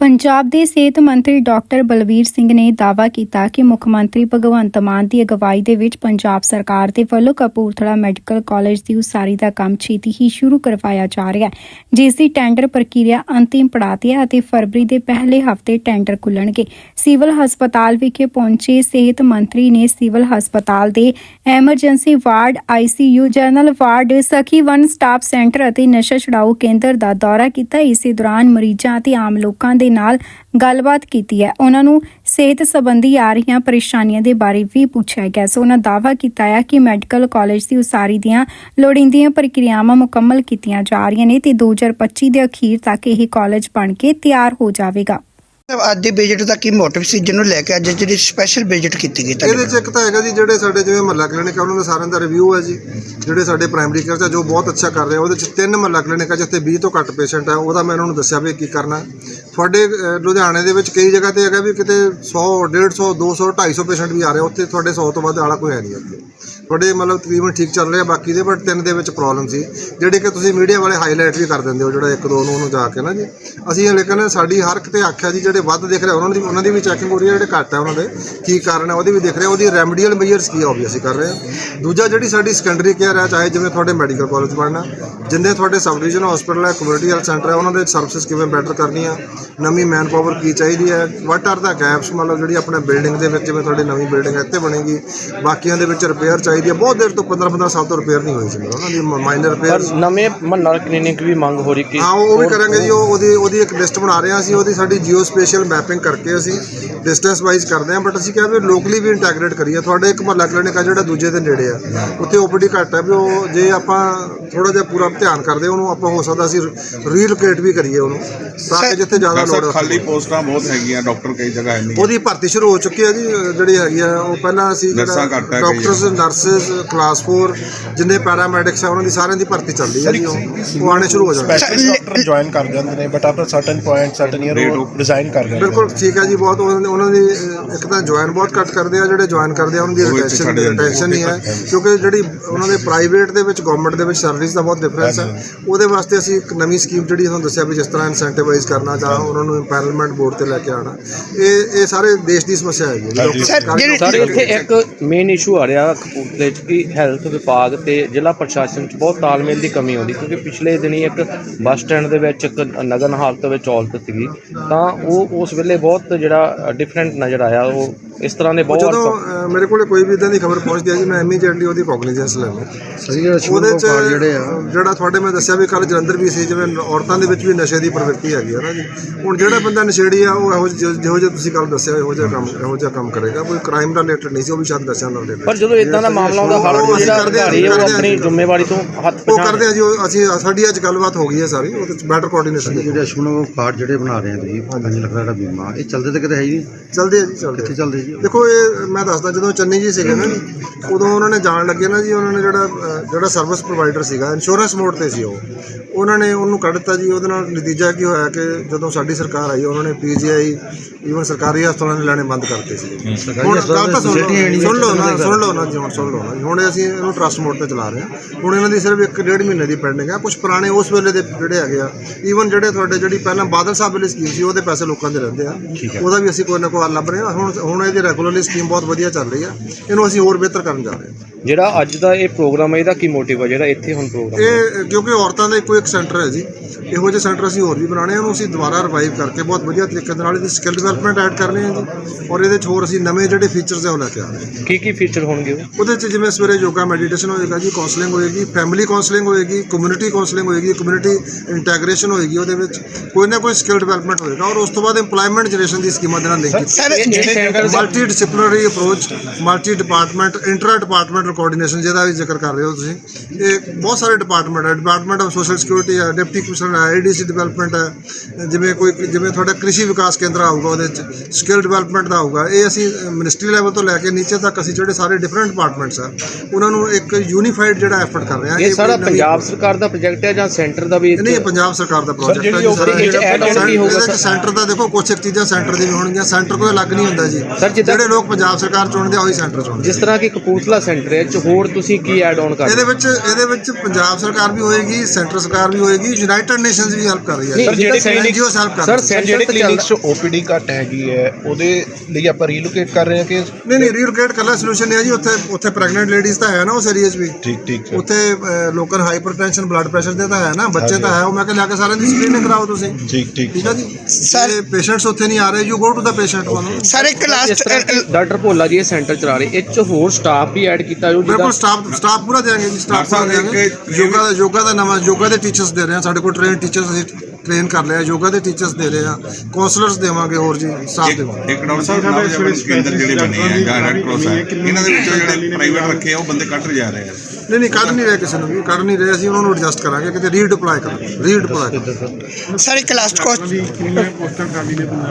ਪੰਜਾਬ ਦੇ ਸਿਹਤ ਮੰਤਰੀ ਡਾਕਟਰ ਬਲਵੀਰ ਸਿੰਘ ਨੇ ਦਾਅਵਾ ਕੀਤਾ ਕਿ ਮੁੱਖ ਮੰਤਰੀ ਭਗਵੰਤ ਮਾਨ ਦੀ ਅਗਵਾਈ ਦੇ ਵਿੱਚ ਪੰਜਾਬ ਸਰਕਾਰ ਦੇ ਵੱਲੋਂ ਕਪੂਰਥਲਾ ਮੈਡੀਕਲ ਕਾਲਜ ਦੀ ਉਸਾਰੀ ਦਾ ਕੰਮ ਛੇਤੀ ਹੀ ਸ਼ੁਰੂ ਕਰਵਾਇਆ ਜਾ ਰਿਹਾ ਹੈ, ਜਿਸ ਦੀ ਟੈਂਡਰ ਪ੍ਰਕਿਰਿਆ ਅੰਤਿਮ ਪੜਾਅ ਤੇ ਹੈ ਅਤੇ ਫਰਵਰੀ ਦੇ ਪਹਿਲੇ ਹਫ਼ਤੇ ਟੈਂਡਰ ਖੁੱਲਣਗੇ। ਸਿਵਲ ਹਸਪਤਾਲ ਵਿਖੇ ਪਹੁੰਚੇ ਸਿਹਤ ਮੰਤਰੀ ਨੇ ਸਿਵਲ ਹਸਪਤਾਲ ਦੇ emergency ward ICU general ward, Sakhi one stop centre ਅਤੇ ਨਸ਼ਾ ਛੁਡਾਊ ਕੇਂਦਰ ਦਾ ਦੌਰਾ ਕੀਤਾ। ਇਸੇ ਦੌਰਾਨ ਮਰੀਜ਼ਾਂ ਅਤੇ ਆਮ ਲੋਕਾਂ ਦੇ ਨਾਲ ਗੱਲਬਾਤ ਕੀਤੀ ਹੈ। ਉਹਨਾਂ ਨੂੰ ਸਿਹਤ ਸੰਬੰਧੀ ਆ ਰਹੀਆਂ ਪਰੇਸ਼ਾਨੀਆਂ ਦੇ ਬਾਰੇ ਵੀ ਪੁੱਛਿਆ ਗਿਆ। ਸੋ ਉਹਨਾਂ ਦਾਅਵਾ ਕੀਤਾ ਹੈ ਕਿ ਮੈਡੀਕਲ ਕਾਲਜ ਦੀ ਉਸਾਰੀ ਦੀਆਂ ਲੋੜੀਂਦੀਆਂ ਪ੍ਰਕਿਰਿਆਵਾਂ ਮੁਕੰਮਲ ਕੀਤੀਆਂ ਜਾ ਰਹੀਆਂ ਨੇ ਤੇ 2025 ਦੇ ਅਖੀਰ ਤੱਕ ਇਹ ਕਾਲਜ ਬਣ ਕੇ ਤਿਆਰ ਹੋ ਜਾਵੇਗਾ। ਅੱਜ ਦੀ ਵਿਜ਼ਿਟ ਦਾ ਕੀ ਮੋਟਿਵ ਸੀ? ਜਿਹਨੂੰ ਲੈ ਕੇ ਅੱਜ ਜਿਹੜੀ ਸਪੈਸ਼ਲ ਵਿਜ਼ਿਟ ਕੀਤੀ ਗਈ ਇਹਦੇ ਚ ਇੱਕ ਤਾਂ ਹੈਗਾ ਜੀ ਜਿਹੜੇ ਸਾਡੇ ਜਿਵੇਂ ਮਹੱਲਾ ਕਲੀਨਿਕ ਆ ਉਹਨਾਂ ਦਾ ਸਾਰਿਆਂ ਦਾ ਰਿਵਿਊ ਹੈ ਜੀ। ਜਿਹੜੇ ਸਾਡੇ ਪ੍ਰਾਇਮਰੀ ਕੇਅਰ ਚ ਜੋ ਬਹੁਤ ਅੱਛਾ ਕਰ ਰਹੇ ਉਹਦੇ ਚ ਤਿੰਨ ਮਹੱਲਾ ਕਲੀਨਿਕ ਆ ਜਿੱਥੇ 20 ਤੋਂ ਘੱਟ ਪੇਸ਼ੈਂਟ ਆ। ਉਹਦਾ ਮੈਂ ਉਹਨਾਂ ਨੂੰ ਦੱਸਿਆ ਵੀ ਕੀ ਕਰਨਾ। ਹੈ। ਤੁਹਾਡੇ ਅਹ, ਲੁਧਿਆਣੇ ਦੇ ਵਿੱਚ ਕਈ ਜਗ੍ਹਾ ਤੇ ਹੈਗਾ ਵੀ ਕਿਤੇ 100 150 200 250 ਪੇਸ਼ੈਂਟ ਵੀ ਆ ਰਹੇ ਉੱਥੇ ਤੁਹਾਡੇ 100 ਤੋਂ ਵੱਧ ਵਾਲਾ ਕੋਈ ਹੈ ਨਹੀਂ ਉੱਥੇ ਤੁਹਾਡੇ ਮਤਲਬ ਤਕਰੀਬਨ ਠੀਕ ਚੱਲ ਰਿਹਾ ਬਾਕੀ ਦੇ ਬਟ ਤਿੰਨ ਦੇ ਵਿੱਚ ਪ੍ਰੋਬਲਮ ਸੀ ਜਿਹੜੇ ਕਿ ਤੁਸੀਂ ਮੀਡੀਆ ਵਾਲੇ ਹਾਈਲਾਈਟ ਵੀ ਕਰ ਦਿੰਦੇ ਹੋ ਜਿਹੜਾ ਇੱਕ ਦੋ ਨੂੰ ਉਹਨੂੰ ਜਾ ਕੇ ਨਾ ਜੀ। ਅਸੀਂ ਲੇਕਿਨ ਸਾਡੀ ਹਰ ਕਿਤੇ ਆਖਿਆ ਜੀ ਜਿਹੜੇ ਵੱਧ ਦਿਖ ਰਿਹਾ ਉਹਨਾਂ ਦੀ ਉਹਨਾਂ ਦੀ ਵੀ ਚੈਕਿੰਗ ਹੋ ਰਹੀ ਹੈ ਜਿਹੜੇ ਘੱਟ ਹੈ ਉਹਨਾਂ ਦੇ ਕੀ ਕਾਰਨ ਹੈ ਉਹਦੀ ਵੀ ਦੇਖ ਰਹੇ ਹਾਂ ਉਹਦੀ ਰੈਮਡੀਅਲ ਮੇਜਰਸ ਕੀ ਆ ਅਸੀਂ ਕਰ ਰਹੇ ਹਾਂ ਦੂਜਾ ਜਿਹੜੀ ਸਾਡੀ ਸੈਕੰਡਰੀ ਕੇਅਰ ਹੈ ਚਾਹੇ ਜਿਵੇਂ ਤੁਹਾਡੇ ਮੈਡੀਕਲ ਕਾਲਜ ਬਣਨਾ ਜਿੰਨੇ ਤੁਹਾਡੇ ਸਬ ਡਿਵੀਜ਼ਨ ਹਸਪੀਟਲ ਹੈ ਕਮਿਊਨਿਟੀ ਹੈਲਥ ਸੈਂਟਰ ਹੈ ਉਹਨਾਂ ਦੇ ਸਰਵਿਸ ਕਿਵੇਂ ਬੈਟਰ ਕਰਨੀਆਂ ਨਵੀਂ ਮੈਨ ਪਾਵਰ ਕੀ ਚਾਹੀਦੀ ਹੈ? ਵਾਟ ਆਰ ਦਾ ਗੈਪਸ ਮਤਲਬ ਜਿਹੜੀ ਆਪਣੇ ਬਿਲਡਿੰਗ ਦੇ ਵਿੱਚ ਜਿਵੇਂ ਤੁਹਾਡੀ ਨਵੀਂ ਬਿਲਡਿੰਗ ਇੱਥੇ ਬਣੇਗੀ। ਬਾਕੀਆਂ ਦੇ ਵਿੱਚ ਰਿਪੇਅਰ ਚਾਹੀਦੀ ਹੈ। ਬਹੁਤ ਦੇਰ ਤੋਂ 15 15 ਸਾਲ ਤੋਂ ਰਿਪੇਅਰ ਨਹੀਂ ਹੋਈ ਸੀ। ਉਹਨਾਂ ਦੀ ਮਾਈਨਰ ਰਿਪੇਅਰ ਨਵੇਂ ਮਹੱਲਾ ਕਲੀਨਿਕ ਵੀ ਮੰਗ ਹੋ ਰਹੀ ਕਿ ਹਾਂ ਉਹ ਵੀ ਕਰਾਂਗੇ ਜੀ। ਉਹ ਉਹਦੀ ਉਹਦੀ ਇੱਕ ਲਿਸਟ ਬਣਾ ਰਹੇ ਹਾਂ ਅਸੀਂ। ਉਹਦੀ ਸਾਡੀ ਜੀਓ ਸਪੇਸ਼ਲ ਮੈਪਿੰਗ ਕਰਕੇ ਅਸੀਂ ਡਿਸਟੈਂਸ ਵਾਈਜ਼ ਕਰਦੇ ਹਾਂ। ਬਟ ਅਸੀਂ ਕਿਹਾ ਵੀ ਲੋਕਲੀ ਵੀ ਇੰਟੈਗਰੇਟ ਕਰੀਏ। ਤੁਹਾਡੇ ਇੱਕ ਮਹੱਲਾ ਕਲੀਨਿਕ ਆ ਜਿਹੜਾ ਦੂਜੇ ਦੇ ਨੇੜੇ ਆ। ਉੱਥੇ ਓਪੀਡੀ ਘੱਟ ਹੈ ਵੀ ਉਹ ਜੇ ਆਪਾਂ ਥੋੜਾ ਜਿਹਾ ਪੂਰਾ ਧਿਆਨ ਕਰਦੇ ਉਹਨੂੰ ਆਪਾਂ ਹੋ ਸਕਦਾ ਅਸੀਂ ਰੀਲੋਕੇਟ ਵੀ ਕਰੀਏ ਉਹਨੂੰ ਤਾਂ ਕਿ ਜਿੱਥੇ ਜ਼ਿਆਦਾ ਲੋੜ ਸਰ ਹੈ ਖਾਲੀ ਪੋਸਟਾਂ ਬਹੁਤ ਹੈਗੀਆਂ ਡਾਕਟਰ ਕਈ ਜਗ੍ਹਾ ਹੈ ਨਹੀਂ ਉਹਦੀ ਭਰਤੀ ਸ਼ੁਰੂ ਹੋ ਚੁੱਕੀ ਹੈ ਜੀ ਜਿਹੜੀ ਹੈਗੀ ਆ ਉਹ ਪਹਿਲਾਂ ਅਸੀਂ ਨਰਸਾਂ ਘੱਟ ਹੈ ਕਈ। ਡਾਕਟਰਸ ਨਰਸਸ ਕਲਾਸ 4 ਜਿੰਨੇ ਪੈਰਾਮੈਡਿਕਸ ਆ ਉਹਨਾਂ ਦੀ ਸਾਰਿਆਂ ਦੀ ਭਰਤੀ ਚੱਲ ਰਹੀ ਹੈ ਜੀ ਉਹ ਉਹ ਆਉਣੇ ਸ਼ੁਰੂ ਹੋ ਜਾਣਗੇ ਸਪੈਸ਼ਲਿਸਟ ਡਾਕਟਰ ਜੁਆਇਨ ਕਰ ਜਾਂਦੇ ਨੇ but after certain point certain year ਉਹ ਰਿਜ਼ਾਈਨ ਕਰ ਜਾਂਦੇ ਬਿਲਕੁਲ ਠੀਕ ਹੈ ਜੀ ਬਹੁਤ ਉਹਨਾਂ ਦੀ- ਉਹਨਾਂ ਦੀ ਅਹ, ਇੱਕ ਤਾਂ ਜੁਆਇਨ ਬਹੁਤ ਘੱਟ ਕਰਦੇ ਆ ਜਿਹੜੇ ਜੁਆਇਨ ਕਰਦੇ ਆ ਉਹਨਾਂ ਦੀ ਉਹ ਇੱਥੇ ਰਿਟੈਂਸ਼ਨ ਛੱਡ ਜਾਂਦੇ ਆ। ਰਿਟੈਂਸ਼ਨ ਨਹੀਂ ਹੈ ਕਿਉਂਕਿ ਜਿਹੜੀ ਉਹਨਾਂ ਦੇ ਪ੍ਰਾਈਵੇਟ ਦੇ ਵਿੱਚ ਗਵਰਨਮੈਂਟ ਦੇ ਵਿੱਚ ਸਰਵਿਸ ਦਾ ਬਹੁਤ ਡਿਫਰੈਂਸ ਹੈ ਉਹਦੇ ਵਾਸਤੇ ਅਸੀਂ ਇੱਕ ਨਵੀਂ ਸਕੀਮ ਜਿਹੜੀ ਤੁਹਾਨੂੰ ਦੱਸਿਆ ਵੀ ਜਿਸ ਤਰ੍ਹਾਂ ਇਨਸੈਂਟੀਵਾਈਜ਼ ਕਰਨਾ ਜਾਂ ਉਹਨਾਂ ਨੂੰ ਇੰਪੈਰਲਮੈਂਟ ਬੋਰਡ ਤੇ ਲੈ ਕੇ ਆਉਣਾ। ਇਹ ਇਹ ਸਾਰੇ ਦੇਸ਼ ਦੀ ਸਮੱਸਿਆ ਹੈਗੀ ਹੈ। ਜੀ। ਸਰ, ਇੱਥੇ ਇੱਕ ਮੇਨ ਇਸ਼ੂ ਆ ਰਿਹਾ ਕਪੂਰਥਲੇ 'ਚ ਕਿ ਹੈਲਥ ਵਿਭਾਗ ਤੇ ਜ਼ਿਲ੍ਹਾ ਪ੍ਰਸ਼ਾਸਨ 'ਚ ਬਹੁਤ ਤਾਲਮੇਲ ਦੀ ਕਮੀ ਆਉਂਦੀ ਕਿਉਂਕਿ ਪਿਛਲੇ ਦਿਨੀ ਇੱਕ ਬੱਸ ਸਟੈਂਡ ਦੇ ਵਿੱਚ ਇੱਕ ਨਗਨ ਹਾਲਤ ਵਿੱਚ ਔਰਤ ਸੀਗੀ। ਤਾਂ ਉਹ ਉਸ ਵੇਲੇ ਬਹੁਤ ਜਿਹੜਾ ਡਿਫਰੈਂਟ ਨਜ਼ਰ ਆਇਆ ਉਹ ਇਸ ਤਰ੍ਹਾਂ ਦੇ ਬਹੁਤ ਜਦੋਂ ਮੇਰੇ ਕੋਲੇ ਕੋਈ ਵੀ ਇਦਾਂ ਦੀ ਖਬਰ ਪਹੁੰਚਦੀ ਹੈ ਜੀ ਮੈਂ ਇਮੀਡੀਏਟਲੀ ਉਹਦੀ ਕੋਗਨੀਜੈਂਸ ਲੈਂਦਾ ਸਹੀ ਜਿਹੜਾ ਉਹਦੇ ਚ ਜਿਹੜਾ ਤੁਹਾਡੇ ਮੈਂ ਦੱਸਿਆ ਵੀ ਕੱਲ ਜਲੰਧਰ ਵੀ ਸੀ ਜਿਵੇਂ ਔਰਤਾਂ ਦੇ ਵਿੱਚ ਵੀ ਨਸ਼ੇ ਦੀ ਪ੍ਰਵਿਰਤੀ ਹੈਗੀ ਹੈ ਨਾ ਜੀ। ਹੁਣ ਜਿਹੜਾ ਬੰਦਾ ਨਸ਼ੇੜੀ ਆ ਉਹ ਇਹੋ ਜਿਹੇ ਜਿਹੋ ਜਿਹਾ ਤੁਸੀਂ ਕੱਲ ਦੱਸਿਆ ਇਹੋ ਜਿਹਾ ਕੰਮ ਇਹੋ ਜਿਹਾ ਕੰਮ ਕਰੇਗਾ। ਕੋਈ ਕ੍ਰਾਈਮ ਦਾ ਰਿਲੇਟਡ ਨਹੀਂ ਸੀ ਉਹ ਵੀ ਸ਼ਾਇਦ ਨਸ਼ਿਆਂ ਨਾਲ related ਪਰ ਜਦੋਂ ਇਦਾਂ ਦਾ ਮਾਮਲਾ ਆਉਂਦਾ ਹਰ ਉਹ ਕੋਈ ਅਸੀਂ ਜਿਹੜਾ ਕਰਦੇ ਹਾਂ, ਅਧਿਕਾਰੀ ਹੈ ਉਹ ਕਰਦੇ ਹਾਂ ਆਪਣੀ। ਜ਼ਿੰਮੇਵਾਰੀ ਤੋਂ ਹੱਥ ਉਹ ਪਛਾਣ ਕਰਦੇ ਆ ਜੀ ਉਹ ਅਸੀਂ ਸਾਡੀ ਅੱਜ ਗੱਲਬਾਤ ਹੋ ਗਈ ਹੈ ਸਾਰੀ ਉਹਦੇ ਚ ਬੈਟਰ ਕੋਆਰਡੀਨੇਸ਼ਨ ਜਿਹੜੇ ਅਸ਼ਮਨ ਕਾਰਡ ਜਿਹੜੇ ਬਣਾ ਰਹੇ ਆ ਤੁਸੀਂ 5 ਲੱਖ ਦਾ ਜਿਹੜਾ ਬੀਮਾ ਇਹ ਚੱਲਦੇ ਤੇ ਕਿਤੇ ਹੈ ਹੀ ਨਹੀਂ? ਚੱਲਦੇ ਆ ਜੀ ਚੱਲਦੇ ਕਿੱਥੇ ਆ। ਚੱਲਦੇ ਜੀ? ਦੇਖੋ ਇਹ ਮੈਂ ਦੱਸਦਾ ਜਦੋਂ ਚੰਨੀ ਜੀ ਸੀਗੇ ਨਾ ਉਦੋਂ ਉਹਨਾਂ ਨੇ ਜਾਣ ਲੱਗੇ ਨਾ ਜੀ ਉਹਨਾਂ ਨੇ ਜਿਹੜਾ ਜਿਹੜਾ ਸਰਵਿਸ ਪ੍ਰੋਵਾਈਡਰ ਸੀਗਾ ਇੰਸ਼ੋਰੈਂਸ ਮੋਡ ਤੇ ਸੀ ਉਹ। ਉਹਨਾਂ ਨੇ ਉਹਨੂੰ ਕੱਢ ਦਿੱਤਾ ਜੀ ਉਹਦੇ ਨਾਲ ਨਤੀਜਾ ਕੀ ਹੋਇਆ ਕਿ ਜਦੋਂ ਸਾਡੀ ਸਰਕਾਰ ਆਈ ਉਹਨਾਂ ਨੇ ਪੀਜੀਆਈ ਈਵਨ ਸਰਕਾਰੀ ਹਸਪਤਾਲਾਂ ਦੇ ਲੈਣੇ ਬੰਦ ਕਰਤੇ ਸੀ ਹੁਣ ਗੱਲ ਤਾਂ ਸੁਣ ਲਓ ਸੁਣ ਲਓ ਨਾ ਸੁਣ ਲਓ ਨਾ ਜੀ ਹੁਣ ਸੁਣ ਲਓ ਨਾ। ਹੁਣ ਅਸੀਂ ਇਹਨੂੰ ਟਰਸਟ ਮੋਡ ਤੇ ਚਲਾ ਰਹੇ ਹਾਂ। ਹੁਣ ਇਹਨਾਂ ਦੀ ਸਿਰਫ ਇੱਕ ਡੇਢ ਮਹੀਨੇ ਦੀ ਪੈਂਡਿੰਗ ਹੈ ਕੁਝ ਪੁਰਾਣੇ ਉਸ ਵੇਲੇ ਦੇ ਜਿਹੜੇ ਹੈਗੇ ਆ ਈਵਨ ਜਿਹੜੇ ਤੁਹਾਡੇ ਜਿਹੜੀ ਪਹਿਲਾਂ ਬਾਦਲ ਸਾਹਿਬ ਵੇਲੇ ਸਕੀਮ ਸੀ ਉਹਦੇ ਪੈਸੇ ਲੋਕਾਂ ਦੇ ਰਹਿੰਦੇ ਆ। ਉਹਦਾ ਵੀ ਅਸੀਂ ਕੋਈ ਨਾ ਕੋਈ ਹੱਲ ਲੱਭ ਰਹੇ ਹਾਂ। ਹੁਣ ਹੁਣ ਇਹਦੀ ਰੈਗੂਲਰਲੀ ਸਕੀਮ ਬਹੁਤ ਵਧੀਆ ਚੱਲ ਰਹੀ ਆ ਇਹਨੂੰ ਅਸੀਂ ਹੋਰ ਬਿਹਤਰ ਕਰਨ ਜਾ ਰਹੇ ਹਾਂ। ਜਿਹੜਾ ਅੱਜ ਦਾ ਇਹ ਪ੍ਰੋਗਰਾਮ ਹੈ ਇਹਦਾ ਕੀ ਮੋਟਿਵ ਹੈ ਜਿਹੜਾ ਇੱਥੇ ਹੁਣ ਪ੍ਰੋਗਰਾਮ ਇਹ ਕਿਉਂਕਿ ਔਰਤਾਂ ਦਾ ਇੱਕੋ ਇੱਕ ਸੈਂਟਰ ਹੈ ਜੀ। ਇਹੋ ਜਿਹੇ ਸੈਂਟਰ ਅਸੀਂ ਹੋਰ ਵੀ ਬਣਾਉਣੇ ਆ ਉਹਨੂੰ ਅਸੀਂ ਦੁਬਾਰਾ ਰਿਵਾਈਵ ਕਰਕੇ ਬਹੁਤ ਵਧੀਆ ਤਰੀਕੇ ਦੇ ਨਾਲ ਇਹਦੀ ਸਕਿੱਲ ਡਿਵੈਲਪਮੈਂਟ ਐਡ ਕਰਨੀ ਹੈ ਜੀ। ਔਰ ਇਹਦੇ 'ਚ ਹੋਰ ਅਸੀਂ ਨਵੇਂ ਜਿਹੜੇ ਫੀਚਰਸ ਹੈ ਉਹ ਲੈ ਕੇ ਆ ਰਹੇ ਹਾਂ। ਕੀ ਕੀ ਫੀਚਰ ਹੋਣਗੇ ਉਹ? ਉਹਦੇ 'ਚ ਜਿਵੇਂ ਸਵੇਰੇ ਯੋਗਾ ਮੈਡੀਟੇਸ਼ਨ ਹੋਏਗਾ ਜੀ ਕਾਉਂਸਲਿੰਗ ਹੋਏਗੀ ਫੈਮਿਲੀ ਕਾਉਂਸਲਿੰਗ ਹੋਏਗੀ ਕਮਿਊਨਿਟੀ ਕਾਉਂਸਲਿੰਗ ਹੋਏਗੀ ਕਮਿਊਨਿਟੀ ਇੰਟੈਗ੍ਰੇਸ਼ਨ ਹੋਏਗੀ ਉਹਦੇ ਵਿੱਚ। ਕੋਈ ਨਾ ਕੋਈ ਸਕਿੱਲ ਡਿਵੈਲਪਮੈਂਟ ਹੋਏਗਾ। ਔਰ ਉਸ ਤੋਂ ਬਾਅਦ EMPLOYMENT ਜਨਰੇਸ਼ਨ ਦੀ ਸਕੀਮਾਂ ਦੇ ਨਾਲ ਲਿੰਕ ਕੀਤੀ। ਸਰ ਇਹ ਸੈਂਟਰ ਦੇ multi disciplinary approach multi department intra departmental coordination ਜਿਹਦਾ ਵੀ ਜ਼ਿਕਰ ਕਰ ਰਹੇ ਹੋ ਤੁਸੀਂ। ਇਹ ਬਹੁਤ ਸਾਰੇ ਡਿਪਾਰਟਮੈਂਟ ਹੈ। ਡਿਪਾਰਟਮੈਂਟ ਆਫ ਸੋਸ਼ਲ ਸਿਕਿਉਰਿਟੀ ਹੈ ਡਿਪਟੀ ਕਮਿਸ਼ਨਰ ਹੈ ਆਈਡੀਸੀ ਡਿਵੈਲਪਮੈਂਟ ਹੈ। ਜਿਵੇਂ ਕੋਈ ਜਿਵੇਂ ਤੁਹਾਡਾ ਕ੍ਰਿਸ਼ੀ ਵਿਕਾਸ ਕੇਂਦਰ ਆਊਗਾ ਉਹਦੇ ਚ ਸਕਿੱਲ ਡਿਵੈਲਪਮੈਂਟ ਦਾ ਆਊਗਾ। ਇਹ ਅਸੀਂ ਮਿਨਿਸਟਰੀ ਲੈਵਲ ਤੋਂ ਲੈ ਕੇ ਨੀਚੇ ਤੱਕ ਅਸੀਂ ਜਿਹੜੇ ਸਾਰੇ ਡਿਫਰੈਂਟ ਡਿਪਾਰਟਮੈਂਟਸ ਆ ਉਹਨਾਂ ਨੂੰ ਇੱਕ ਯੂਨੀਫਾਈਡ ਜਿਹੜਾ ਐਫਰਟ ਕਰ ਰਹੇ ਹਾਂ ਇਹ ਸਾਰਾ ਪੰਜਾਬ ਸਰਕਾਰ ਦਾ ਪ੍ਰੋਜੈਕਟ ਹੈ ਜਾਂ ਸੈਂਟਰ ਦਾ ਵੀ ਨਹੀਂ ਪੰਜਾਬ ਸਰਕਾਰ ਦਾ ਪ੍ਰੋਜੈਕਟ ਹੈ ਜਿਹੜੀ ਉਹ- ਇਹ ਸਰ? ਸੈਂਟਰ ਦਾ ਦੇਖੋ ਕੁਛ ਇੱਕ ਚੀਜ਼ਾਂ ਸੈਂਟਰ ਦੀ ਵੀ ਹੋਣਗੀਆਂ। ਸੈਂਟਰ ਕੋਈ ਅਲੱਗ ਨਹੀਂ ਹੁੰਦਾ ਜੀ। ਸਰ ਜਿੱਦਾਂ ਜਿਹੜੇ ਲੋਕ ਪੰਜਾਬ ਸਰਕਾਰ ਚੁਣਦੇ ਆ ਉਹੀ ਸੈਂਟਰ ਚੁਣਦੇ ਜਿਸ ਤਰ੍ਹਾਂ ਕਿ ਕਪੂਰਥਲਾ ਸੈਂਟਰ ਹੈ ਚ ਹੋਰ ਤੁਸੀਂ ਕੀ ਐਡ ਆਨ ਕਰ ਇਹਦੇ ਵਿੱਚ ਇਹਦੇ ਵਿੱਚ ਪੰਜਾਬ ਸਰਕਾਰ ਵੀ ਹੋਏਗੀ ਸੈਂਟਰ ਸਰਕਾਰ ਵੀ ਹੋਏਗੀ ਯੂਨਾਈਟਿਡ ਨੇਸ਼ਨਸ ਵੀ ਹੈਲਪ ਕਰ ਰਹੀ ਹੈ। ਨਹੀਂ, ਜਿਹੜੇ NGOs help ਕਰ ਸਰ, ਜਿਹੜੇ ਕਲੀਨਿਕਸ 'ਚ ਓਪੀਡੀ ਘੱਟ ਹੈਗੀ ਹੈ ਉਹਦੇ ਲਈ ਆਪਾਂ ਰੀਲੋਕੇਟ ਕਰ ਰਹੇ ਹਾਂ ਕਿ ਨਹੀਂ ਨਹੀਂ ਰੀਲੋਕੇਟ ਕੱਲਾ ਸੋਲੂਸ਼ਨ ਨਹੀਂ ਹੈ ਜੀ ਉੱਥੇ ਉੱਥੇ ਪ੍ਰੈਗਨੈਂਟ ਲੇਡੀਜ਼ ਤਾਂ ਹੈ ਨਾ ਉਸ ਏਰੀਆ 'ਚ ਵੀ। ਠੀਕ ਠੀਕ ਉੱਥੇ ਅਹ, ਲੋਕਾਂ ਨੂੰ ਹਾਈਪਰਟੈਂਸ਼ਨ ਬਲੱਡ ਪ੍ਰੈਸ਼ਰ ਦੇ ਤਾਂ ਹੈ ਨਾ ਬੱਚੇ ਤਾਂ ਹੈ ਉਹ ਮੈਂ ਕਿਹਾ ਲਿਆ ਕੇ ਸਾਰਿਆਂ ਦੀ ਸਕਰੀਨਿੰਗ ਕਰਾਓ ਤੁਸੀਂ। ਠੀਕ ਠੀਕ ਠੀਕ ਹੈ ਜੀ? ਜੇ ਪੇਸ਼ੈਂਟਸ ਉੱਥੇ ਨਹੀਂ ਆ ਰਹੇ you go to the patient sir ਇੱਕ ਜਿਸ ਡਾਕਟਰ ਭੋਲਾ ਜੀ ਇਹ ਸੈਂਟਰ ਚਲਾ ਰਹੇ ਇਹ ਚ ਹੋਰ ਸਟਾਫ ਵੀ ਐਡ ਕੀਤਾ ਜੋ ਬਿਲਕੁਲ ਸਟਾਫ ਸਟਾਫ ਪੂਰਾ ਦੇਾਂਗੇ ਜੀ ਸਟਾਫ ਪੂਰਾ ਦੇਾਂਗੇ ਇੱਕ- ਯੋਗਾ ਦਾ ਯੋਗਾ ਦਾ ਨਵਾਂ ਯੋਗਾ ਦੇ ਟੀਚਰਸ ਦੇ ਰਹੇ ਹਾਂ ਸਾਡੇ ਕੋਲ ਟ੍ਰੇਨ ਟੀਚਰਸ ਅਸੀਂ ਟ੍ਰੇਨ ਕਰ ਲਿਆ ਯੋਗਾ ਦੇ ਟੀਚਰਸ ਦੇ ਰਹੇ ਹਾਂ ਕਾਉਂਸਲਰਸ ਦੇਵਾਂਗੇ ਹੋਰ ਜੀ ਸਟਾਫ ਦੇਵਾਂਗੇ ਇੱਕ ਡਾਕਟਰ ਸਾਹਿਬ ਨਵੇਂ ਜਿਹੜੇ ਕੇਂਦਰ ਜਿਹੜੇ ਬਣੇ ਆ ਜਾਂ ਰੈਡ ਕ੍ਰਾਸ ਹੈ ਇਹਨਾਂ ਦੇ ਵਿੱਚੋਂ ਜਿਹੜੇ ਪ੍ਰਾਈਵੇਟ ਰੱਖੇ ਆ ਉਹ ਬੰਦੇ ਕੱਢ ਜਾ ਰਹੇ ਆ। ਨਹੀਂ ਨਹੀਂ ਕੱਢ ਨਹੀਂ ਰਹੇ ਕਿਸੇ ਨੂੰ ਵੀ ਕੱਢ ਨਹੀਂ ਰਹੇ ਅਸੀਂ ਉਹਨਾਂ ਨੂੰ ਐਡਜਸਟ ਕਰਾਂਗੇ ਕਿਤੇ ਰੀਡਿਪਲਾਈ ਕਰਾਂਗੇ ਰੀਡਿਪਲਾਈ ਸਰ ਇੱਕ ਲਾਸਟ ਕੁਐਸਚਨ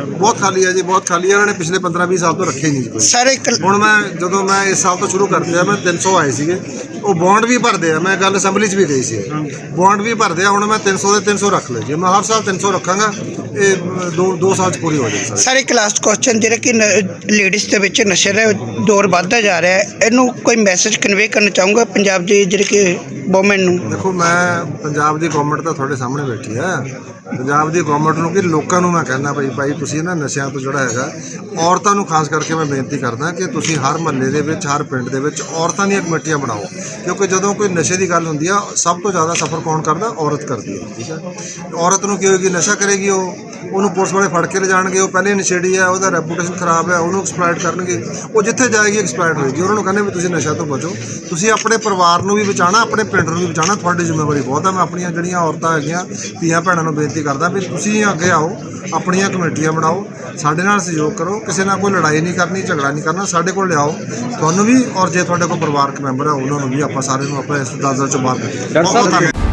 ਬਹੁਤ ਖਾਲੀ ਹੈ ਜੀ ਬਹੁਤ ਖਾਲੀ ਹੈ ਉਹਨਾਂ ਨੇ ਪਿਛਲੇ 15 20 ਸਾਲ ਤੋਂ ਰੱਖੇ ਨਹੀਂ ਜੀ ਕੋਈ। ਸਰ ਇੱਕ ਹੁਣ ਮੈਂ ਜਦੋਂ ਮੈਂ ਇਸ ਸਾਲ ਤੋਂ ਸ਼ੁਰੂ ਕਰਦੇ ਆ ਮੈਂ 300 ਆਏ ਸੀਗੇ ਉਹ ਬੌਂਡ ਵੀ ਭਰਦੇ ਆ ਮੈਂ ਗੱਲ ਅਸੈਂਬਲੀ 'ਚ ਵੀ ਗਈ ਸੀ। ਬੌਂਡ ਵੀ ਭਰਦੇ ਆ ਹੁਣ ਮੈਂ 300 ਦੇ 300 ਰੱਖ ਲਏ ਜੇ। ਮੈਂ ਹਰ ਸਾਲ 300 ਰੱਖਾਂਗਾ। ਇਹ ਅ, ਦੋ ਦੋ ਸਾਲ 'ਚ ਪੂਰੀ ਹੋ ਜਾਏਗੀ ਸਰ। ਸਰ ਇੱਕ ਲਾਸਟ ਕੁਐਸਚਨ ਜਿਹੜਾ ਕਿ ਲੇਡੀਜ਼ ਦੇ ਵਿੱਚ ਨਸ਼ੇ ਦਾ ਦੌਰ ਵੱਧਦਾ ਜਾ ਰਿਹਾ ਹੈ ਇਹਨੂੰ ਕੋਈ ਮੈਸੇਜ ਕਨਵੇ ਕਰਨਾ ਚਾਹੂੰਗਾ ਪੰਜਾਬ ਦੇ ਜਿਹੜੇ ਕਿ ਵੂਮਨ ਨੂੰ? ਦੇਖੋ ਮੈਂ ਪੰਜਾਬ ਦੀ ਗਵਰਨਮੈਂਟ ਤਾਂ ਤੁਹਾਡੇ ਸਾਹਮਣੇ ਬੈਠੀ ਹੈ ਪੰਜਾਬ ਦੀ ਗਵਰਨਮੈਂਟ ਨੂੰ ਕਿ ਲੋਕਾਂ ਨੂੰ ਮੈਂ ਕਹਿੰਦਾ ਭਾਈ ਭਾਈ ਤੁਸੀਂ ਨਾ ਨਸ਼ਿਆਂ ਤੋਂ ਜਿਹੜਾ ਹੈਗਾ ਔਰਤਾਂ ਨੂੰ ਖਾਸ ਕਰਕੇ ਮੈਂ ਬੇਨਤੀ ਕਰਦਾ ਕਿ ਤੁਸੀਂ ਹਰ ਮਹੱਲੇ ਦੇ ਵਿੱਚ ਹਰ ਪਿੰਡ ਦੇ ਵਿੱਚ ਔਰਤਾਂ ਦੀਆਂ ਕਮੇਟੀਆਂ ਬਣਾਓ। ਕਿਉਂਕਿ ਜਦੋਂ ਕੋਈ ਨਸ਼ੇ ਦੀ ਗੱਲ ਹੁੰਦੀ ਆ ਸਭ ਤੋਂ ਜ਼ਿਆਦਾ ਸਫਰ ਕੌਣ ਕਰਦਾ? ਔਰਤ ਕਰਦੀ ਹੈ ਠੀਕ ਹੈ ਔਰਤ ਨੂੰ ਕੀ ਹੋਏਗੀ? ਨਸ਼ਾ ਕਰੇਗੀ ਉਹ? ਉਹਨੂੰ ਪੁਲਿਸ ਵਾਲੇ ਫੜ ਕੇ ਲਿਜਾਣਗੇ ਉਹ ਪਹਿਲੇ ਨਸ਼ੇੜੀ ਹੈ ਉਹਦਾ ਰੈਪੂਟੇਸ਼ਨ ਖਰਾਬ ਹੈ ਉਹਨੂੰ ਐਕਸਪਲਾਈਟ ਕਰਨਗੇ। ਉਹ ਜਿੱਥੇ ਜਾਏਗੀ ਐਕਸਪਲਾਈਟ ਹੋਏਗੀ। ਉਹਨਾਂ ਨੂੰ ਕਹਿੰਦੇ ਵੀ ਤੁਸੀਂ ਨਸ਼ਾ ਤੋਂ ਬਚੋ। ਤੁਸੀਂ ਆਪਣੇ ਪਰਿਵਾਰ ਨੂੰ ਵੀ ਬਚਾਉਣਾ ਆਪਣੇ ਪਿੰਡ ਨੂੰ ਵੀ ਬਚਾਉਣਾ। ਤੁਹਾਡੀ ਜ਼ਿੰਮੇਵਾਰੀ ਬਹੁਤ ਹੈ ਮੈਂ ਆਪਣੀਆਂ ਜਿਹੜੀਆਂ ਔਰਤਾਂ ਹੈਗੀਆਂ ਧੀਆਂ ਭੈਣਾਂ ਨੂੰ ਬੇਨਤੀ ਕਰਦਾ ਵੀ ਤੁਸੀਂ ਅੱਗੇ ਆਓ ਆਪਣੀਆਂ ਕਮੇਟੀਆਂ ਬਣਾਓ। ਸਾਡੇ ਨਾਲ ਸਹਿਯੋਗ ਕਰੋ। ਕਿਸੇ ਨਾਲ ਕੋਈ ਲੜਾਈ ਨਹੀਂ ਕਰਨੀ ਝਗੜਾ ਨਹੀਂ ਕਰਨਾ। ਸਾਡੇ ਕੋਲ ਲਿਆਓ। ਤੁਹਾਨੂੰ ਵੀ ਔਰ ਜੇ ਤੁਹਾਡੇ ਕੋਲ ਪਰਿਵਾਰਕ ਮੈਂਬਰ ਹੈ ਉਹਨਾਂ ਨੂੰ ਵੀ ਆਪਾਂ ਸਾਰਿਆਂ ਨੂੰ ਆਪਣੇ ਇਸ ਦਲਦਲ ਚੋਂ ਬਾਹਰ ਕੱਢੀਏ